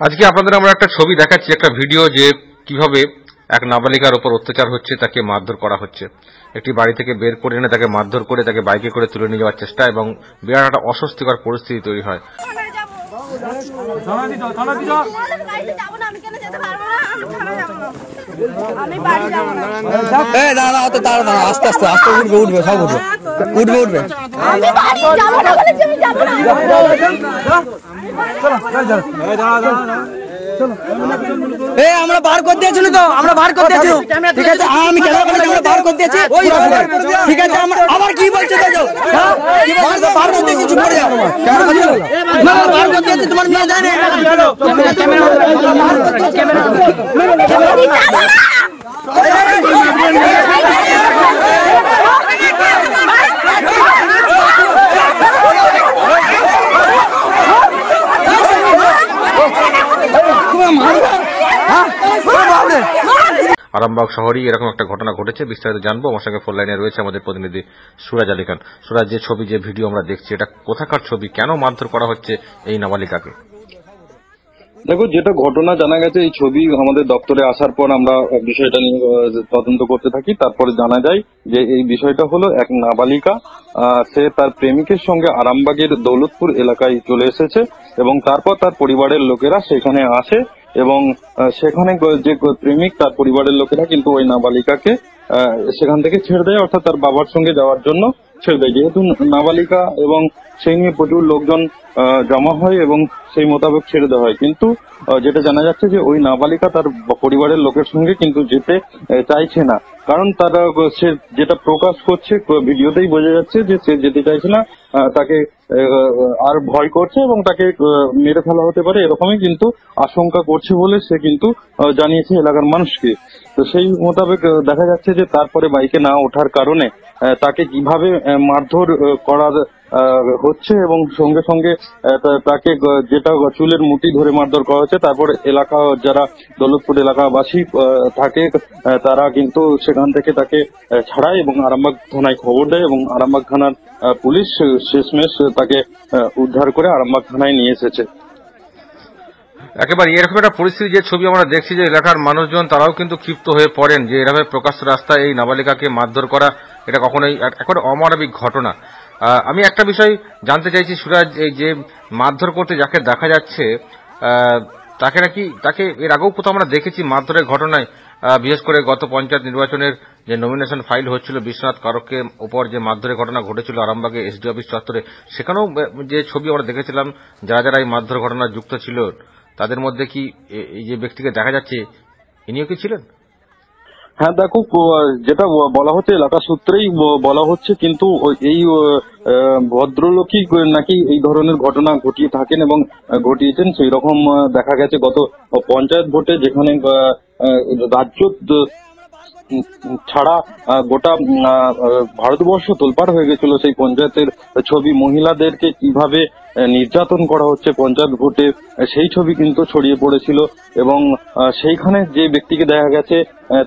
আজকে আপনাদের আমরা একটা ছবি দেখাচ্ছি, একটা ভিডিও যে কীভাবে এক নাবালিকার উপর অত্যাচার হচ্ছে, তাকে মারধর করা হচ্ছে একটি বাড়ি থেকে বের করে এনে তাকে মারধর করে তাকে বাইকে করে তুলে নিয়ে যাওয়ার চেষ্টা এবং বিরাট একটা অস্বস্তিকর পরিস্থিতি তৈরি হয়। থানা দিত থানা দিত তোমাদের বাড়িতে যাব না, আমি কেন যেতে পারব না? আমি থানায় যাব না। আমি বাড়ি যাব না। এ দাঁড়া দাঁড়া অত দাঁড়া দাঁড়া আস্তে আস্তে আস্তে উঠবে উঠবে সব উঠবে উঠবে উঠবে আমি বাড়ি যাব এ আমরা বার করে দিয়েছিল তো আমরা বার করে দিয়েছি ঠিক আছে আমি ক্যামেরা করে আমরা বার করে দিয়েছি ওই ঠিক আছে আবার কি বলছো তো হ্যাঁ বার করে দিয়েছি চুপ করে যাও ক্যামেরা না বার করে দিয়েছি তোমার মেয়ে জানে আরামবাগ শহরেই এরকম একটা ঘটনা ঘটেছে, বিস্তারিত জানব। আমার সঙ্গে ফোন লাইনে রয়েছে আমাদের প্রতিনিধি সুরাজ আলী খান। সুরাজ, যে ছবি, যে ভিডিও আমরা দেখছি, এটা কোথাকার ছবি? কেন মারধর করা হচ্ছে এই নাবালিকাকে? দেখো, যেটা ঘটনা জানা গেছে, এই ছবি আমাদের দপ্তরে আসার পর আমরা বিষয়টা নিয়ে তদন্ত করতে থাকি। তারপরে জানা যায় যে এই বিষয়টা হলো এক নাবালিকা সে তার প্রেমিকের সঙ্গে আরামবাগের দৌলতপুর এলাকায় চলে এসেছে এবং তারপর তার পরিবারের লোকেরা সেখানে আসে এবং সেখানে যে প্রেমিক তার পরিবারের লোকেরা কিন্তু ওই নাবালিকাকে সেখান থেকে ছেড়ে দেয়, অর্থাৎ তার বাবার সঙ্গে যাওয়ার জন্য ছেড়ে দেয়। যেহেতু নাবালিকা এবং সেই নিয়ে প্রচুর লোকজন জমা হয় এবং সেই মোতাবেক ছেড়ে দেওয়া হয়। কিন্তু যেটা জানা যাচ্ছে যে ওই নাবালিকা তার পরিবারের লোকের সঙ্গে কিন্তু যেতে চাইছে না। কারণ তারা সে যেটা প্রকাশ করছে ভিডিওতেই বোঝা যাচ্ছে যে সে যেতে চাইছে না তাকে আর ভয় করছে এবং তাকে মেরে ফেলা হতে পারে এরকমই কিন্তু আশঙ্কা করছে বলে সে কিন্তু জানিয়েছে এলাকার মানুষকে। তো সেই মোতাবেক দেখা যাচ্ছে যে তারপরে বাইকে না ওঠার কারণে তাকে কীভাবে মারধর আহ, করা আহ, হচ্ছে এবং সঙ্গে সঙ্গে তাকে যেটা চুলের মুঠি ধরে মারধর করা হচ্ছে, তারপর এলাকা, যারা দৌলতপুর এলাকাবাসী থাকে তারা কিন্তু সেখান থেকে তাকে ছাড়ায় এবং আরামবাগ থানায় খবর দেয় এবং আরামবাগ থানার পুলিশ শেষমেশ তাকে উদ্ধার করে আরামবাগ থানায় নিয়ে এসেছে। একেবারে এরকম একটা পরিস্থিতি যে ছবি আমরা দেখছি যে এলাকার মানুষজন, তারাও কিন্তু ক্ষিপ্ত হয়ে পড়েন যে এভাবে প্রকাশ্য রাস্তায় এই নাবালিকাকে মারধর করা, এটা কখনোই এক- একেবারে অমানবিক ঘটনা। আমি একটা বিষয় জানতে চাইছি, সুরাজ, এই যে মারধর করতে যাকে দেখা যাচ্ছে তাকে নাকি, তাকে এর আগেও কোথাও আমরা দেখেছি মারধরের ঘটনায় বিশেষ করে গত পঞ্চায়েত নির্বাচনের যে নমিনেশন ফাইল হচ্ছিল, বিশ্বনাথ কারককে উপর যে মারধরের ঘটনা ঘটেছিল আরামবাগে এসডি অফিস চত্বরে, সেখানেও যে ছবি আমরা দেখেছিলাম, যারা যারা এই মারধর ঘটনায় যুক্ত ছিল, তাদের মধ্যে কি এই যে ব্যক্তিকে দেখা যাচ্ছে, ইনিও কি ছিলেন? হ্যাঁ দেখো যেটা বলা হচ্ছে এলাকা সূত্রেই বলা হচ্ছে, কিন্তু এই ভদ্রলোকই নাকি এই ধরনের ঘটনা ঘটিয়ে থাকেন এবং ঘটিয়েছেন সেই রকম দেখা গেছে গত পঞ্চায়েত ভোটে যেখানে রাজ্য ছাড়া গোটা ভারতবর্ষ তোলপাড় হয়ে গেছিল সেই পঞ্চায়েতের ছবি। মহিলাদেরকে কীভাবে নির্যাতন করা হচ্ছে পঞ্চায়েত ভোটে, সেই ছবি কিন্তু ছড়িয়ে পড়েছিল। এবং সেইখানে যে ব্যক্তিকে দেখা গেছে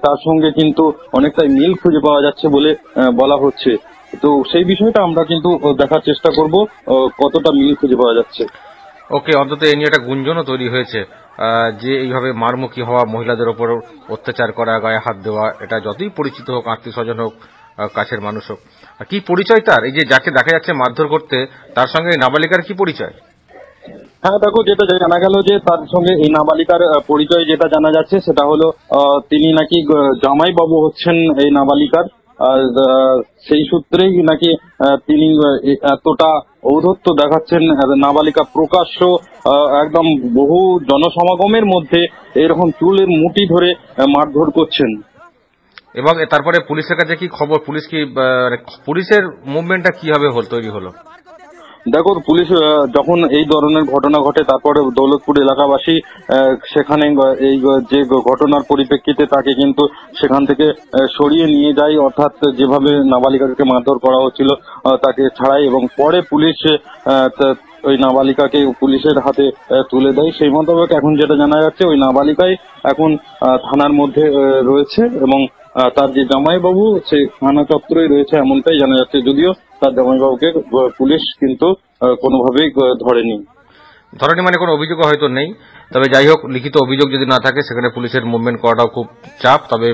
তার সঙ্গে কিন্তু অনেকটাই মিল খুঁজে পাওয়া যাচ্ছে বলে বলা হচ্ছে। তো সেই বিষয়টা আমরা কিন্তু দেখার চেষ্টা করব কতটা মিল খুঁজে পাওয়া যাচ্ছে। ওকে, অন্তত এই নিয়ে একটা গুঞ্জনও তৈরি হয়েছে যে এইভাবে মারমুখী হওয়া, মহিলাদের ওপর অত্যাচার করা, গায়ে হাত দেওয়া, এটা যতই পরিচিত হোক আত্মীয় স্বজন হোক কাছের মানুষ হোক। কি পরিচয় তার? এই যে যাকে দেখা যাচ্ছে মারধর করতে, তার সঙ্গে নাবালিকার কি পরিচয়? হ্যাঁ দেখো, যেটা জানা গেল যে তার সঙ্গে এই নাবালিকার পরিচয় যেটা জানা যাচ্ছে, সেটা হলো তিনি নাকি জামাই বাবু হচ্ছেন এই নাবালিকার। সেই সূত্রেই নাকি তিনি এতটা ঔদ্ধত্য দেখাচ্ছেন নাবালিকা প্রকাশ্য একদম বহু জনসমাগমের মধ্যে এরকম চুলের মুটি ধরে মারধর করছেন। এবং তারপরে পুলিশের কাছে কি খবর? পুলিশ কি মানে পুলিশের মুভমেন্টটা কীভাবে তৈরি হলো? দেখো, পুলিশ যখন এই ধরনের ঘটনা ঘটে, তারপরে দৌলতপুর এলাকাবাসী সেখানে এই যে ঘটনার পরিপ্রেক্ষিতে তাকে কিন্তু সেখান থেকে সরিয়ে নিয়ে যায়। অর্থাৎ যেভাবে নাবালিকাকে মারধর করা হচ্ছিল তাকে ছাড়াই এবং পরে পুলিশ ওই নাবালিকাকে পুলিশের হাতে তুলে দেয়। সেই মোতাবেক এখন যেটা জানা যাচ্ছে, ওই নাবালিকাই এখন থানার মধ্যে রয়েছে এবং তার যে জামাইবাবু সে থানা চত্বরেই রয়েছে, এমনটাই জানা যাচ্ছে। যদিও তার জামাইবাবুকে পুলিশ কিন্তু কোনোভাবেই ধরেনি। ধরেনি মানে কোনো অভিযোগও হয়তো নেই। তবে যাই হোক, লিখিত অভিযোগ যদি না থাকে, সেখানে পুলিশের মুভমেন্ট করাটাও খুব চাপ। তবে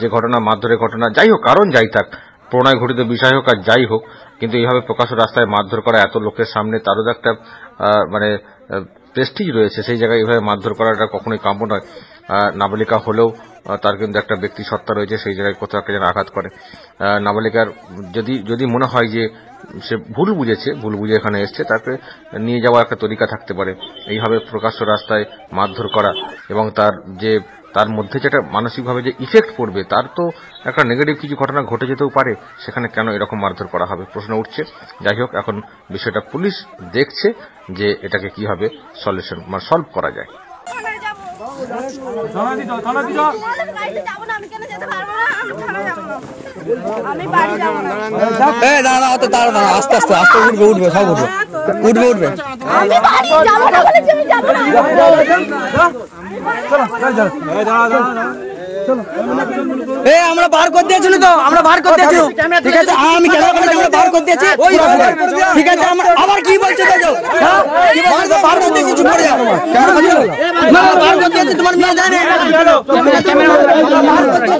যে ঘটনা, মারধরের ঘটনা, যাই হোক, কারণ যাই থাক, প্রণয় ঘটিত বিষয় হোক আর যাই হোক, কিন্তু এইভাবে প্রকাশ্য রাস্তায় মারধর করা এত লোকের সামনে তারও একটা মানে প্রেস্টিজ রয়েছে। সেই জায়গায় এইভাবে মারধর করাটা কখনোই কাম্য নয়। নাবালিকা হলেও তার কিন্তু একটা ব্যক্তি সত্তা রয়েছে, সেই জায়গায় কোথাও একটা যেন আঘাত করে। নাবালিকার যদি যদি মনে হয় যে সে ভুল বুঝেছে, ভুল বুঝে এখানে এসছে, তাকে নিয়ে যাওয়ার একটা তরিকা থাকতে পারে। এইভাবে প্রকাশ্য রাস্তায় মারধর করা এবং তার যে, তার মধ্যে যেটা মানসিকভাবে যে ইফেক্ট পড়বে, তার তো একটা নেগেটিভ কিছু ঘটনা ঘটে যেতেও পারে, সেখানে কেন এরকম মারধর করা হবে? প্রশ্ন উঠছে। যাই হোক, এখন বিষয়টা পুলিশ দেখছে যে এটাকে কীভাবে সলিউশন মানে সলভ করা যায়। দাঁড়া দাঁড়া অত দাঁড়া দাঁড়া আস্তে আস্তে আস্তে উঠবে উঠবে সব উঠবে। উঠবে উঠবে। আমি বাড়ি যাব না বলেছি আমি যাব না। এই আমরা বার করে দিয়েছিল তো? আমরা বার করে দিয়েছি। ঠিক আছে হ্যাঁ, আমি ক্যামেরা করে আমরা বার করে দিয়েছি। ঠিক আছে আমরা আবার কি বলছো बाहर को देखिए चुप कर जाओ क्या समझ लो मैं बाहर को देखिए तुम्हारे मेरे जाने चलो कैमरा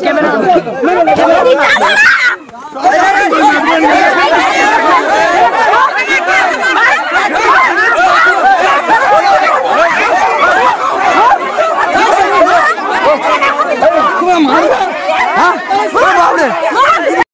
कैमरा